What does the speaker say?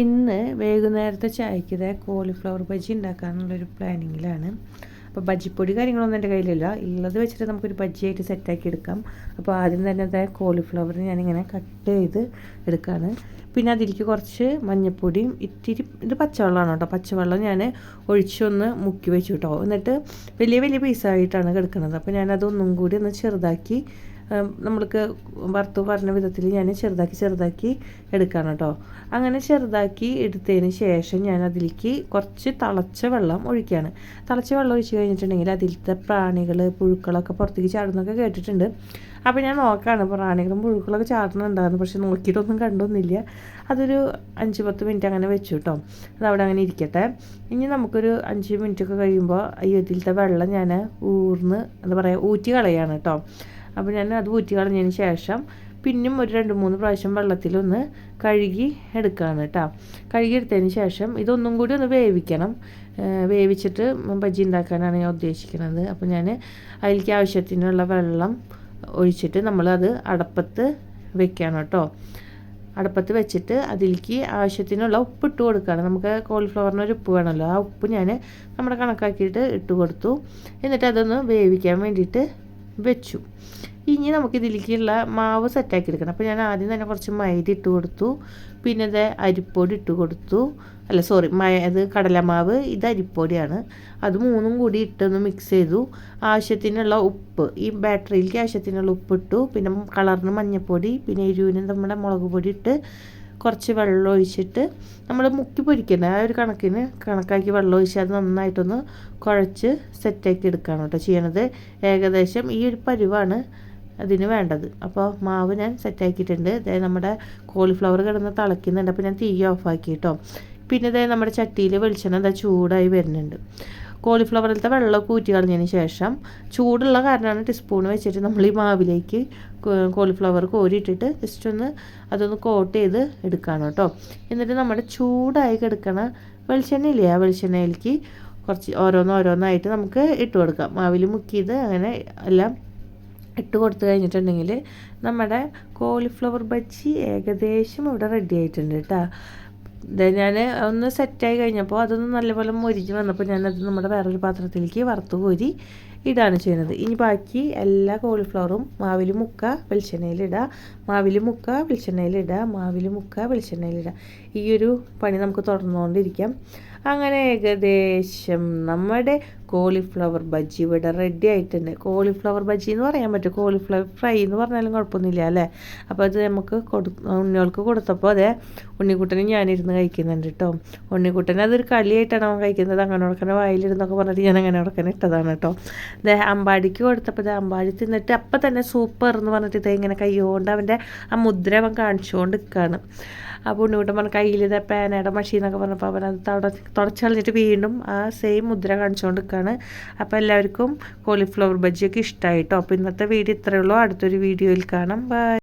ഇന്ന് വൈകുന്നേരത്തെ ചായക്ക് ഇതേ കോളിഫ്ലവർ ബജി ഉണ്ടാക്കാനുള്ളൊരു പ്ലാനിങ്ങിലാണ് അപ്പോൾ ബജിപ്പൊടി കാര്യങ്ങളൊന്നും എന്റെ കയ്യിലില്ല. ഉള്ളത് വെച്ചിട്ട് നമുക്കൊരു ബജിയായിട്ട് സെറ്റാക്കി എടുക്കാം. അപ്പോൾ ആദ്യം തന്നെ അതായത് കോളിഫ്ലവർ ഞാനിങ്ങനെ കട്ട് ചെയ്ത് എടുക്കുകയാണ് പിന്നെ അതിലേക്ക് കുറച്ച് മഞ്ഞൾപ്പൊടിയും ഇത്തിരി ഇത് പച്ചവെള്ളമാണ് കേട്ടോ. പച്ചവെള്ളം ഞാൻ ഒഴിച്ചൊന്ന് മുക്കി വെച്ചു കേട്ടോ. എന്നിട്ട് വലിയ വലിയ പീസായിട്ടാണ് കിടക്കുന്നത് അപ്പോൾ ഞാനതൊന്നും കൂടി ഒന്ന് ചെറുതാക്കി നമ്മൾക്ക് വറുത്ത് പറഞ്ഞ വിധത്തിൽ ഞാൻ ചെറുതാക്കി ചെറുതാക്കി എടുക്കണം കേട്ടോ. അങ്ങനെ ചെറുതാക്കി എടുത്തതിന് ശേഷം ഞാൻ അതിലേക്ക് കുറച്ച് തിളച്ച വെള്ളം ഒഴിക്കുകയാണ്. തിളച്ച വെള്ളം ഒഴിച്ച് കഴിഞ്ഞിട്ടുണ്ടെങ്കിൽ അതിലത്തെ പ്രാണികൾ പുഴുക്കളൊക്കെ പുറത്തേക്ക് ചാടുന്നൊക്കെ കേട്ടിട്ടുണ്ട്. അപ്പോൾ ഞാൻ നോക്കുകയാണ് പ്രാണികളും പുഴുക്കളൊക്കെ ചാടുന്നുണ്ടായിരുന്നു പക്ഷെ നോക്കിയിട്ടൊന്നും കണ്ടൊന്നുമില്ല. അതൊരു അഞ്ച് പത്ത് മിനിറ്റ് അങ്ങനെ വെച്ചു കേട്ടോ. അതവിടെ അങ്ങനെ ഇരിക്കട്ടെ. ഇനി നമുക്കൊരു അഞ്ച് മിനിറ്റൊക്കെ കഴിയുമ്പോൾ ഈ ഇതിലത്തെ വെള്ളം ഞാൻ ഊർന്ന് എന്താ പറയുക ഊറ്റി കളയാണ് കേട്ടോ. അപ്പോൾ ഞാൻ അത് ഊറ്റി കളഞ്ഞതിന് ശേഷം പിന്നെയും ഒരു രണ്ട് മൂന്ന് പ്രാവശ്യം വെള്ളത്തിലൊന്ന് കഴുകി എടുക്കുകയാണ് കേട്ടോ. കഴുകി എടുത്തതിന് ശേഷം ഇതൊന്നും കൂടി ഒന്ന് വേവിക്കണം. വേവിച്ചിട്ട് ബജി ഉണ്ടാക്കാനാണ് ഞാൻ ഉദ്ദേശിക്കുന്നത്. അപ്പോൾ ഞാൻ അതിലേക്ക് ആവശ്യത്തിനുള്ള വെള്ളം ഒഴിച്ചിട്ട് നമ്മളത് അടപ്പത്ത് വെക്കുകയാണ് കേട്ടോ. അടപ്പത്ത് വെച്ചിട്ട് അതിലേക്ക് ആവശ്യത്തിനുള്ള ഉപ്പ് ഇട്ട് കൊടുക്കുകയാണ് നമുക്ക് കോളിഫ്ലവറിന് ഒരു ഉപ്പ് വേണമല്ലോ. ആ ഉപ്പ് ഞാൻ നമ്മുടെ കണക്കാക്കിയിട്ട് ഇട്ട് കൊടുത്തു. എന്നിട്ട് അതൊന്ന് വേവിക്കാൻ വേണ്ടിയിട്ട് വെച്ചു. ഇനി നമുക്ക് ഇതിലേക്കുള്ള മാവ് സെറ്റാക്കി എടുക്കണം അപ്പോൾ ഞാൻ ആദ്യം തന്നെ കുറച്ച് മൈദ ഇട്ട് കൊടുത്തു. പിന്നെ ഇത് അരിപ്പൊടി ഇട്ട് കൊടുത്തു. അല്ല സോറി മയ അത് കടലമാവ് ഇത് അരിപ്പൊടിയാണ്. അത് മൂന്നും കൂടി ഇട്ടൊന്ന് മിക്സ് ചെയ്തു. ആവശ്യത്തിനുള്ള ഉപ്പ് ഈ ബാറ്ററിയിലേക്ക് ആവശ്യത്തിനുള്ള ഉപ്പ് ഇട്ടു. പിന്നെ കളറിന് മഞ്ഞൾപ്പൊടി പിന്നെ എരിവിന് നമ്മുടെ മുളക് പൊടി ഇട്ട് കുറച്ച് വെള്ളം ഒഴിച്ചിട്ട് നമ്മൾ മുക്കി പൊരിക്കണം ആ ഒരു കണക്കിന് കണക്കാക്കി വെള്ളം ഒഴിച്ച് അത് നന്നായിട്ടൊന്ന് കുഴച്ച് സെറ്റാക്കി എടുക്കുകയാണ് കേട്ടോ ചെയ്യണത്. ഏകദേശം ഈ ഒരു പരുവാണ് അതിന് വേണ്ടത്. അപ്പോൾ മാവ് ഞാൻ സെറ്റാക്കിയിട്ടുണ്ട്. അതായത് നമ്മുടെ കോളിഫ്ലവർ കിടന്ന് തിളയ്ക്കുന്നുണ്ട്. അപ്പോൾ ഞാൻ തീ ഓഫാക്കി കേട്ടോ. പിന്നെ ഇതായത് നമ്മുടെ ചട്ടിയിൽ വെളിച്ചെണ്ണ എന്താ ചൂടായി വരുന്നുണ്ട്. കോളിഫ്ലവറിലത്തെ വെള്ളമൊക്കെ ഊറ്റി കളഞ്ഞതിന് ശേഷം ചൂടുള്ള കാരണമാണ് ടീസ്പൂൺ വെച്ചിട്ട് നമ്മൾ ഈ മാവിലേക്ക് കോളിഫ്ലവർ കോരിയിട്ടിട്ട് ജസ്റ്റ് ഒന്ന് അതൊന്ന് കോട്ട് ചെയ്ത് എടുക്കുകയാണ് കേട്ടോ. എന്നിട്ട് നമ്മുടെ ചൂടായി കിടക്കണ വെളിച്ചെണ്ണ ഇല്ലേ ആ വെളിച്ചെണ്ണയിലേക്ക് കുറച്ച് ഓരോന്ന് ഓരോന്നായിട്ട് നമുക്ക് ഇട്ട് കൊടുക്കാം. മാവിൽ മുക്കിയത് അങ്ങനെ എല്ലാം ഇട്ട് കൊടുത്തു കഴിഞ്ഞിട്ടുണ്ടെങ്കിൽ നമ്മുടെ കോളിഫ്ലവർ ബജ്ജി ഏകദേശം ഇവിടെ റെഡി ആയിട്ടുണ്ട് കേട്ടോ. ഞാൻ ഒന്ന് സെറ്റായി കഴിഞ്ഞപ്പോൾ അതൊന്ന് നല്ലപോലെ മൊരിഞ്ഞ് വന്നപ്പോൾ ഞാനത് നമ്മുടെ വേറൊരു പാത്രത്തിലേക്ക് വറുത്ത് കോരി ഇടാണ് ചെയ്യുന്നത്. ഇനി ബാക്കി എല്ലാ കോളിഫ്ലവറും മാവിൽ മുക്ക വെളിച്ചെണ്ണയിലിടുക മാവിൽ മുക്ക വെളിച്ചെണ്ണയിലിടുക മാവിൽ മുക്ക വെളിച്ചെണ്ണയിലിടുക ഈ ഒരു പണി നമുക്ക് തുടർന്നുകൊണ്ടിരിക്കാം. അങ്ങനെ ഏകദേശം നമ്മുടെ കോളിഫ്ലവർ ബജ്ജി ഇവിടെ റെഡി ആയിട്ടുണ്ട്. കോളിഫ്ലവർ ബജ്ജി എന്ന് പറയാൻ പറ്റും. കോളിഫ്ലവർ ഫ്രൈ എന്ന് പറഞ്ഞാലും കുഴപ്പമൊന്നുമില്ല അല്ലേ? അപ്പോൾ അത് നമുക്ക് കൊടു ഉണ്ണികൾക്ക് കൊടുത്തപ്പോൾ അതെ ഉണ്ണിക്കുട്ടനും ഞാനിരുന്ന് കഴിക്കുന്നുണ്ട് കേട്ടോ ഉണ്ണിക്കുട്ടൻ അതൊരു കളിയായിട്ടാണ് അവൻ കഴിക്കുന്നത്. അങ്ങനെ ഉടക്കനെ വായിലിരുന്നൊക്കെ പറഞ്ഞിട്ട് ഞാൻ അങ്ങനെ ഉടക്കനെ ഇട്ടതാണ് കേട്ടോ അതെ അമ്പാടിക്ക് കൊടുത്തപ്പോൾ അമ്പാടി തിന്നിട്ട് അപ്പം തന്നെ സൂപ്പർ എന്ന് പറഞ്ഞിട്ട് ഇത് ഇങ്ങനെ കൈ കൊണ്ട് അവന്റെ ആ മുദ്ര അവൻ കാണിച്ചുകൊണ്ട് നിൽക്കുകയാണ് അപ്പോൾ കയ്യിൽ ഇതേ പേനയുടെ മഷി എന്നൊക്കെ പറഞ്ഞപ്പോൾ അവൻ അത് തുടച്ച് കളഞ്ഞിട്ട് വീണ്ടും ആ സെയിം മുദ്ര കാണിച്ചുകൊണ്ട് നിൽക്കുകയാണ് അപ്പോൾ എല്ലാവർക്കും കോളിഫ്ലവർ ബജ്ജിയൊക്കെ ഇഷ്ടമായിട്ടോ അപ്പോൾ ഇന്നത്തെ വീഡിയോ ഇത്രയേ ഉള്ളൂ. അടുത്തൊരു വീഡിയോയിൽ കാണാം. ബൈ